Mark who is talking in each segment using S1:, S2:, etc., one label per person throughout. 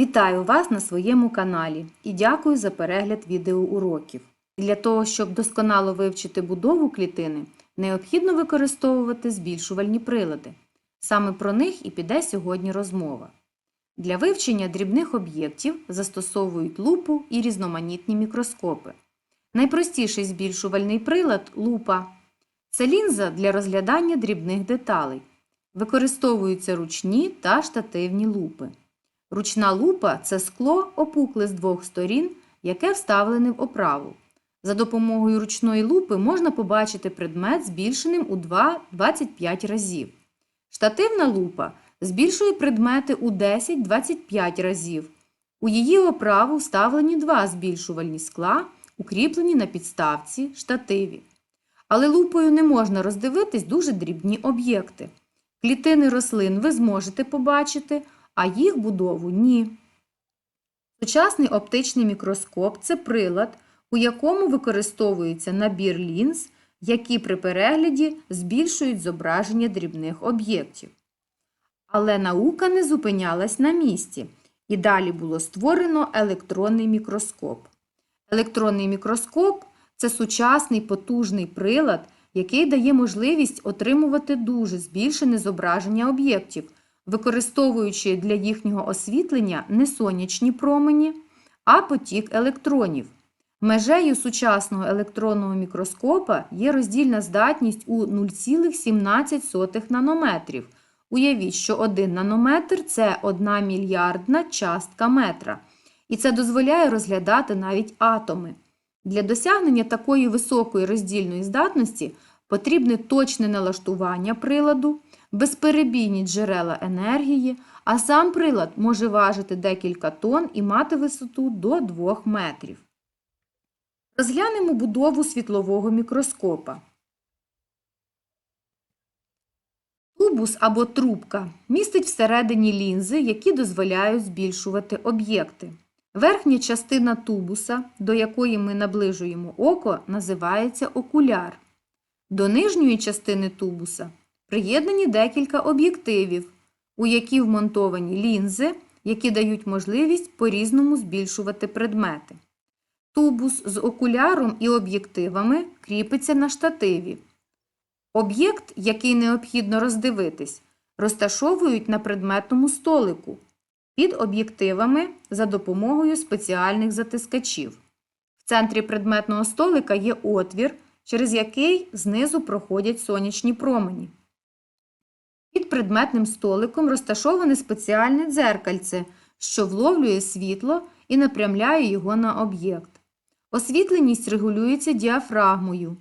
S1: Вітаю вас на своєму каналі і дякую за перегляд відеоуроків. Для того, щоб досконало вивчити будову клітини, необхідно використовувати збільшувальні прилади. Саме про них і піде сьогодні розмова. Для вивчення дрібних об'єктів застосовують лупу і різноманітні мікроскопи. Найпростіший збільшувальний прилад лупа. Це лінза для розглядання дрібних деталей. Використовуються ручні та штативні лупи. Ручна лупа це скло, опукле з двох сторін, яке вставлене в оправу. За допомогою ручної лупи можна побачити предмет збільшеним у 2-25 разів. Штативна лупа збільшує предмети у 10-25 разів. У її оправу вставлені два збільшувальні скла, укріплені на підставці штативі. Але лупою не можна роздивитись дуже дрібні об'єкти. Клітини рослин ви зможете побачити, а їх будову ні. Сучасний оптичний мікроскоп це прилад, у якому використовується набір лінз, які при перегляді збільшують зображення дрібних об'єктів. Але наука не зупинялась на місці, і далі було створено електронний мікроскоп. Електронний мікроскоп це сучасний потужний прилад, який дає можливість отримувати дуже збільшене зображення об'єктів, використовуючи для їхнього освітлення не сонячні промені, а потік електронів. Межею сучасного електронного мікроскопа є роздільна здатність у 0,17 нанометрів. Уявіть, що 1 нанометр це 1 мільярдна частка метра. І це дозволяє розглядати навіть атоми. Для досягнення такої високої роздільної здатності потрібне точне налаштування приладу, безперебійні джерела енергії, а сам прилад може важити декілька тонн і мати висоту до 2 метрів. Розглянемо будову світлового мікроскопа. Тубус або трубка містить всередині лінзи, які дозволяють збільшувати об'єкти. Верхня частина тубуса, до якої ми наближуємо око, називається окуляр. До нижньої частини тубуса приєднані декілька об'єктивів, у які вмонтовані лінзи, які дають можливість по-різному збільшувати предмети. Тубус з окуляром і об'єктивами кріпиться на штативі. Об'єкт, який необхідно роздивитись, розташовують на предметному столику під об'єктивами за допомогою спеціальних затискачів. В центрі предметного столика є отвір, через який знизу проходять сонячні промені. Під предметним столиком розташоване спеціальне дзеркальце, що вловлює світло і напрямляє його на об'єкт. Освітленість регулюється діафрагмою.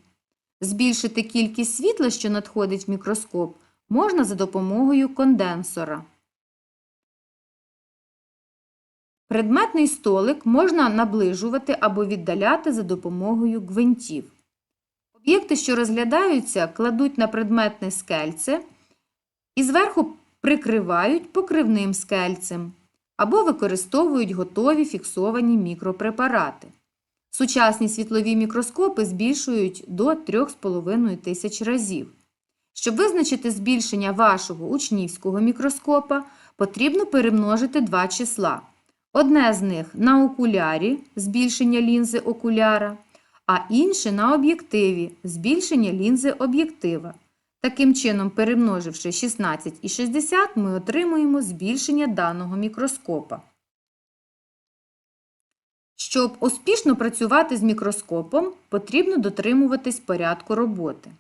S1: Збільшити кількість світла, що надходить в мікроскоп, можна за допомогою конденсора. Предметний столик можна наближувати або віддаляти за допомогою гвинтів. Об'єкти, що розглядаються, кладуть на предметне скельце і зверху прикривають покривним скельцем або використовують готові фіксовані мікропрепарати. Сучасні світлові мікроскопи збільшують до 3,5 тисяч разів. Щоб визначити збільшення вашого учнівського мікроскопа, потрібно перемножити два числа. Одне з них на окулярі збільшення лінзи окуляра, а інше на об'єктиві збільшення лінзи об'єктива. Таким чином, перемноживши 16 і 60, ми отримуємо збільшення даного мікроскопа. Щоб успішно працювати з мікроскопом, потрібно дотримуватись порядку роботи.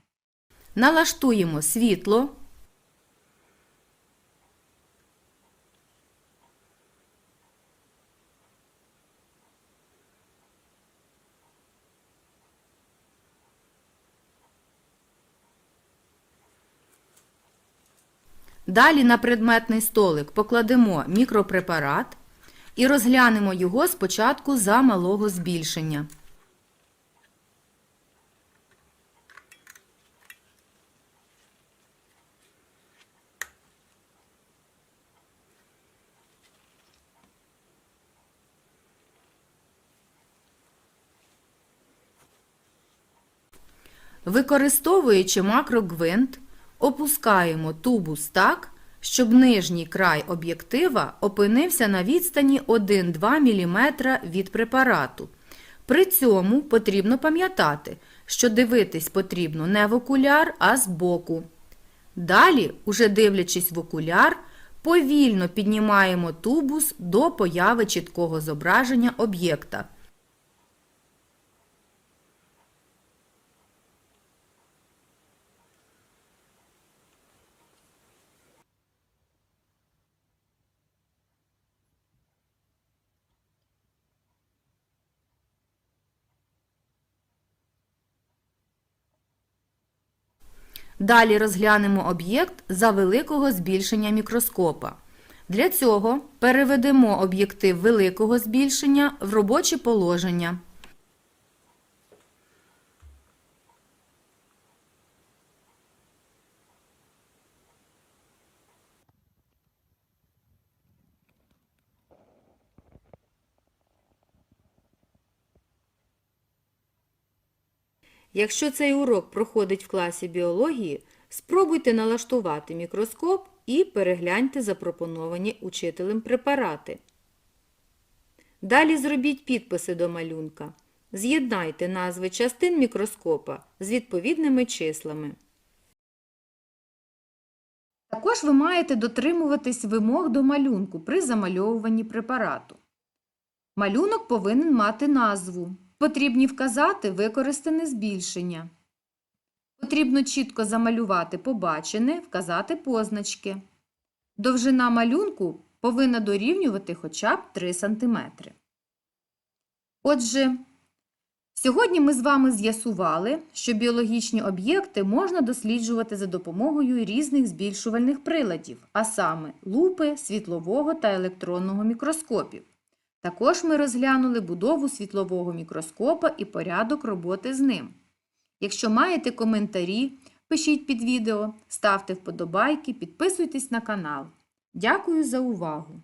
S1: Налаштуємо світло. Далі на предметний столик покладемо мікропрепарат і розглянемо його спочатку за малого збільшення. Використовуючи макрогвинт, опускаємо тубус так, щоб нижній край об'єктива опинився на відстані 1-2 мм від препарату. При цьому потрібно пам'ятати, що дивитись потрібно не в окуляр, а збоку. Далі, уже дивлячись в окуляр, повільно піднімаємо тубус до появи чіткого зображення об'єкта. Далі розглянемо об'єкт за великого збільшення мікроскопа. Для цього переведемо об'єктив великого збільшення в робоче положення. Якщо цей урок проходить в класі біології, спробуйте налаштувати мікроскоп і перегляньте запропоновані учителем препарати. Далі зробіть підписи до малюнка. З'єднайте назви частин мікроскопа з відповідними числами. Також ви маєте дотримуватись вимог до малюнку при замальовуванні препарату. Малюнок повинен мати назву. Потрібні вказати використане збільшення. Потрібно чітко замалювати побачене, вказати позначки. Довжина малюнку повинна дорівнювати хоча б 3 см. Отже, сьогодні ми з вами з'ясували, що біологічні об'єкти можна досліджувати за допомогою різних збільшувальних приладів, а саме лупи, світлового та електронного мікроскопів. Також ми розглянули будову світлового мікроскопа і порядок роботи з ним. Якщо маєте коментарі, пишіть під відео, ставте вподобайки, підписуйтесь на канал. Дякую за увагу!